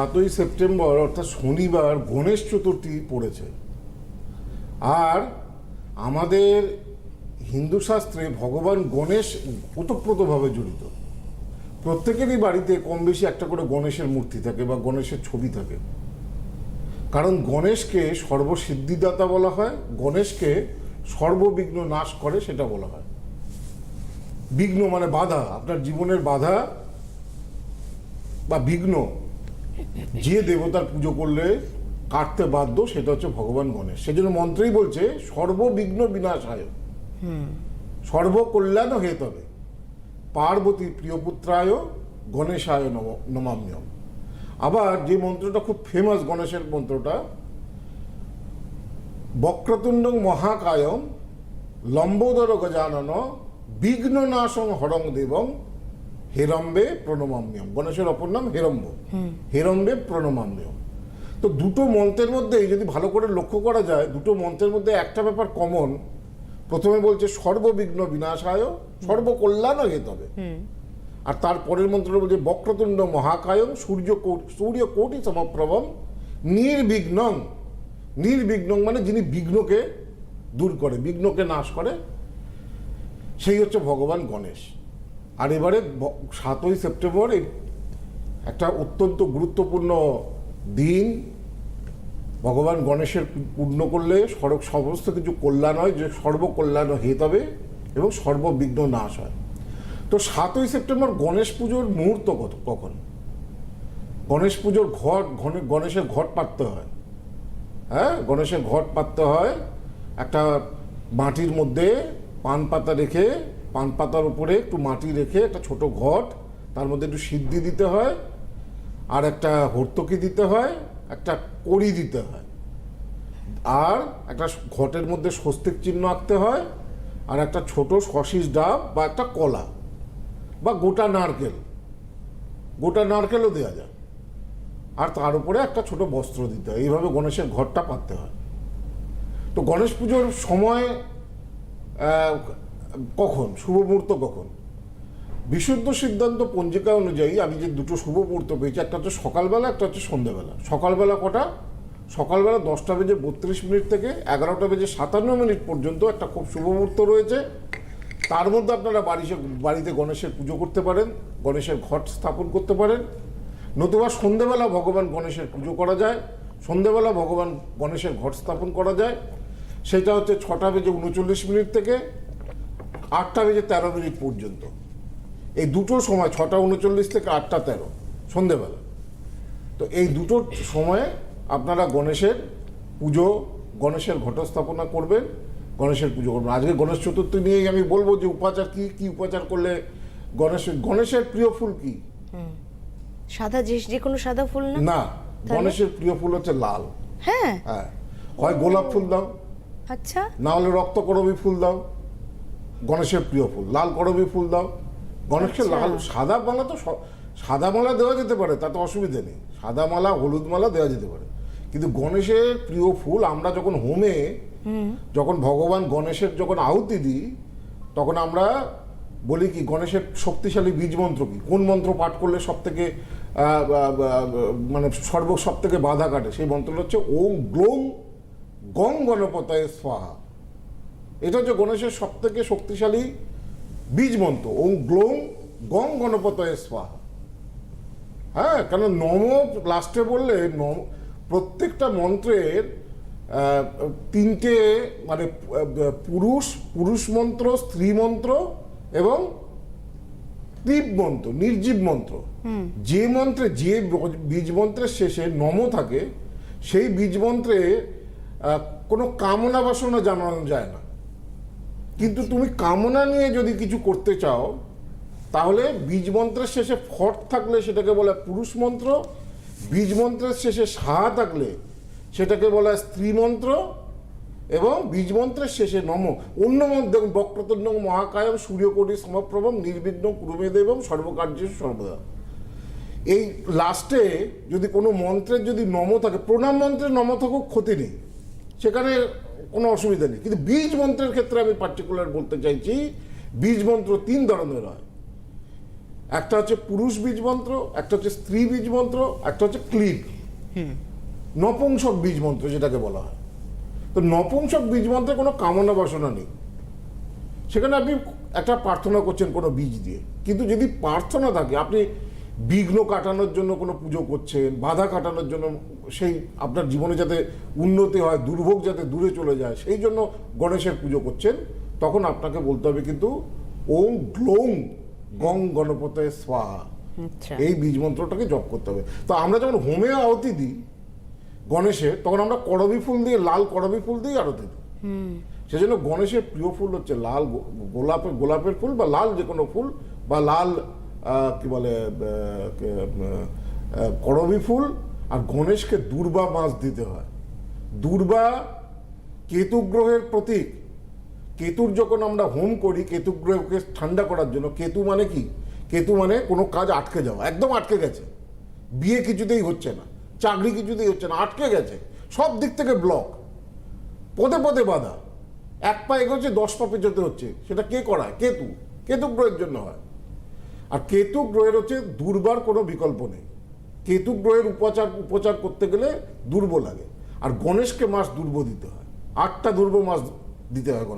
সাতই সেপ্টেম্বর, অর্থাৎ শনিবার গণেশ চতুর্থী পড়েছে। আর আমাদের হিন্দু শাস্ত্রে ভগবান গণেশ ওতপ্রোতভাবে জড়িত। প্রত্যেকেরই বাড়িতে কম বেশি একটা করে গণেশের মূর্তি থাকে বা গণেশের ছবি থাকে। কারণ গণেশকে সর্বসিদ্ধিদাতা বলা হয়, গণেশকে সর্ববিঘ্ন নাশ করে সেটা বলা হয়। বিঘ্ন মানে বাধা, আপনার জীবনের বাধা বা বিঘ্ন। যে দেবতার পুজো করলে কাটতে বাধ্য সেটা হচ্ছে ভগবান গণেশ। সেজন্য মন্ত্রেই বলছে সর্ববিঘ্ন বিনাশায়। সর্বকল্যাণ হেতবে। পার্বতী প্রিয়পুত্রায় গণেশায় নম নমাম্যম আবার যে মন্ত্রটা খুব ফেমাস গণেশের মন্ত্রটা বক্রতুণ্ড মহাকায়ম লম্বোদর গজানন বিঘ্ন নাশং হরং দেবং হেরম্বে প্রণমাম্যম। গণেশের অপর নাম হেরম্ব। হেরম্বে প্রণমাম্যম। তো দুটো মন্ত্রের মধ্যে যদি ভালো করে লক্ষ্য করা যায় দুটো মন্ত্রের মধ্যে একটা ব্যাপার কমন প্রথমে বলছে সর্ববিঘ্ন বিনাশায় সর্বকল্যাণ হেতবে আর তার পরের মন্ত্রটা বলছে বক্রতুণ্ড মহাকায়ম সূর্য সূর্য কোটি সমপ্রভম নির্বিঘ্নং। নির্বিঘ্নং মানে যিনি বিঘ্নকে দূর করে বিঘ্নকে নাশ করে সেই হচ্ছে ভগবান গণেশ। আর এবারে সাতই সেপ্টেম্বর একটা অত্যন্ত গুরুত্বপূর্ণ দিন। ভগবান গণেশের পূর্ণ করলে সড়ক সমস্ত কিছু কল্যাণ হয়, যে সর্বকল্যাণ হেত হবে এবং সর্ববিঘ্ন নাশ হয়। তো সাতই সেপ্টেম্বর গণেশ পুজোর মুহূর্ত কত, কখন? গণেশ পুজোর ঘনে- গণেশের ঘট পাততে হয়। হ্যাঁ? গণেশের ঘট পাততে হয়। একটা মাটির মধ্যে পান পাতা রেখে পান পাতার উপরে একটু মাটি রেখে একটা ছোট ঘট, তার মধ্যে একটু সিদ্ধি দিতে হয়, আর একটা হর্তকি দিতে হয়, একটা কড়ি দিতে হয়। আর একটা ঘটের মধ্যে স্বস্তিক চিহ্ন আঁকতে হয়, আর একটা ছোট সশিস ডাব বা একটা কলা বা গোটা নারকেল। গোটা নারকেলও দেওয়া যায়। আর তার উপরে একটা ছোট বস্ত্র দিতে হয়। এইভাবে গণেশের ঘরটা পাততে হয়। তো গণেশ পুজোর সময় কখন? শুভ মুহূর্ত কখন? বিশুদ্ধ সিদ্ধান্ত পঞ্জিকা অনুযায়ী আমি যে দুটো শুভ মুহূর্ত পেয়েছি, একটা হচ্ছে সকালবেলা, একটা হচ্ছে সন্ধ্যেবেলা। সকালবেলা কটা? সকালবেলা দশটা বেজে বত্রিশ মিনিট থেকে এগারোটা বেজে সাতান্ন মিনিট পর্যন্ত একটা খুব শুভ মুহূর্ত রয়েছে। তার মধ্যে আপনারা বাড়িতে বাড়িতে গণেশের পুজো করতে পারেন, গণেশের ঘট স্থাপন করতে পারেন। নতুবা সন্ধেবেলা ভগবান গণেশের পুজো করা যায় সন্ধেবেলা ভগবান গণেশের ঘট স্থাপন করা যায়। সেটা হচ্ছে ছটা বেজে উনচল্লিশ মিনিট থেকে আটটা বেজে তেরো মিনিট পর্যন্ত। এই দুটো সময় ছটা উনচল্লিশ থেকে আটটা তেরো সন্ধেবেলা। তো এই দুটো সময়ে আপনারা গণেশের পুজো গণেশের ঘটস্থাপনা করবেন গণেশের পুজো করবেন। আজকে গণেশ চতুর্থী নিয়েই আমি বলব যে উপাচার কি কি উপাচার করলে গণেশের গণেশের প্রিয় ফুল কি? সাদা যে যে কোনো সাদা ফুল না? না গণেশের প্রিয় ফুল হচ্ছে লাল। হ্যাঁ। হ্যাঁ। হয় গোলাপ ফুল দাও। আচ্ছা। না হলে রক্ত করবি ফুল দাও। গণেশের প্রিয় ফুল। লাল করবি ফুল দাও। গণেশকে আচ্ছা। লাল সাদা মালা তো সাদা মালা দেওয়া যেতে পারে তাতে অসুবিধে নেই। সাদা মালা হলুদ মালা দেওয়া যেতে পারে। কিন্তু গণেশের প্রিয় ফুল আমরা যখন হোমে যখন ভগবান গণেশের যখন আহুতি দিই তখন আমরা বলি কি গণেশের শক্তিশালী বীজ মন্ত্র কি? কোন মন্ত্র পাঠ করলে সব থেকে মানে সর্ব সব থেকে বাধা কাটে? সেই মন্ত্রটা হচ্ছে ওম গ্লোম গং গণপতায় স্বাহা। এটা হচ্ছে গণেশের সব থেকে শক্তিশালী বীজ মন্ত্র ওম গ্লোম গং গণপতায় স্বাহা। হ্যাঁ কেন নম লাস্টে বললে নম প্রত্যেকটা মন্ত্রের তিনটে মানে পুরুষ পুরুষ মন্ত্র স্ত্রী মন্ত্র এবং তীব মন্ত্র নির্জীব মন্ত্র। যে মন্ত্রে যে বীজ মন্ত্রের শেষে নম থাকে সেই বীজ মন্ত্রে কোনো কামনা বাসনা জানানো যায় না। কিন্তু তুমি কামনা নিয়ে যদি কিছু করতে চাও, তাহলে বীজ মন্ত্রের শেষে ফট থাকলে সেটাকে বলে পুরুষ মন্ত্র, বীজ মন্ত্রের শেষে সাহা থাকলে সেটাকে বলা স্ত্রী মন্ত্র, এবং বীজ মন্ত্রের শেষে নম। অন্য দেখুন, বক্রতুণ্ড, মহাকায়ম, সূর্যকোটি, সমপ্রভম, নির্বিঘ্ন কুরুমে এবং সর্বকার্য সর্বদা। এই লাস্টে যদি কোনো মন্ত্রের যদি নম থাকে, প্রণাম মন্ত্রের নম থাকুক, ক্ষতি নেই। সেখানে কোনো অসুবিধা নেই। কিন্তু বীজ মন্ত্রের ক্ষেত্রে আমি পার্টিকুলার বলতে চাইছি বীজ মন্ত্র তিন ধরনের হয়। একটা হচ্ছে পুরুষ বীজ মন্ত্র একটা হচ্ছে স্ত্রী বীজ মন্ত্র একটা হচ্ছে ক্লিপ নপুংসক বীজ মন্ত্র যেটাকে বলা হয়। তো নপুংসক বীজ মন্ত্রে কোনো কামনা বাসনা নেই। সেখানে আপনি একটা প্রার্থনা করছেন কোনো বীজ দিয়ে। কিন্তু যদি প্রার্থনা থাকে আপনি বিঘ্ন কাটানোর জন্য কোনো পুজো করছেন বাধা কাটানোর জন্য সেই আপনার জীবনে যাতে উন্নতি হয় দুর্ভোগ যাতে দূরে চলে যায় সেই জন্য গণেশের পুজো করছেন। তখন আপনাকে বলতে হবে কিন্তু ওম গ্লোং গং গণপতে স্বাহা আচ্ছা। এই বীজ মন্ত্রটাকে জপ করতে হবে। তো আমরা যখন হোমে আহতি দিই গণেশের তখন আমরা করবি ফুল দিয়ে লাল করবি ফুল দিয়ে আরতি দিই। সেজন্য গণেশের প্রিয় ফুল হচ্ছে লাল গোলাপের গোলাপের ফুল বা লাল যে কোনো ফুল বা লাল কি বলে করবি ফুল আর গণেশকে দুর্বা মাছ দিতে হয়। দুর্বা কেতু গ্রহের প্রতীক। কেতুর যখন আমরা হোম করি, কেতু গ্রহকে ঠান্ডা করার জন্য, কেতু মানে কি? কেতু মানে কোনো কাজ আটকে যাওয়া, একদম আটকে গেছে। বিয়ে কিছুতেই হচ্ছে না, চাকরি কিছুতেই হচ্ছে না, আটকে গেছে। সব দিক থেকে ব্লক পদে পদে বাধা। এক পা এগোচ্ছে, দশ পা পেছোতে হচ্ছে। সেটা কে করায়? কেতু। কেতু গ্রহের জন্য হয়। আর কেতু গ্রহের হচ্ছে দুর্বার কোনো বিকল্প নেই। কেতু গ্রহের উপচার উপচার করতে গেলে দুর্ব লাগে। আর গণেশকে মাস দুর্ব দিতে হয়। আটটা দুর্ব মাস দিতে হয়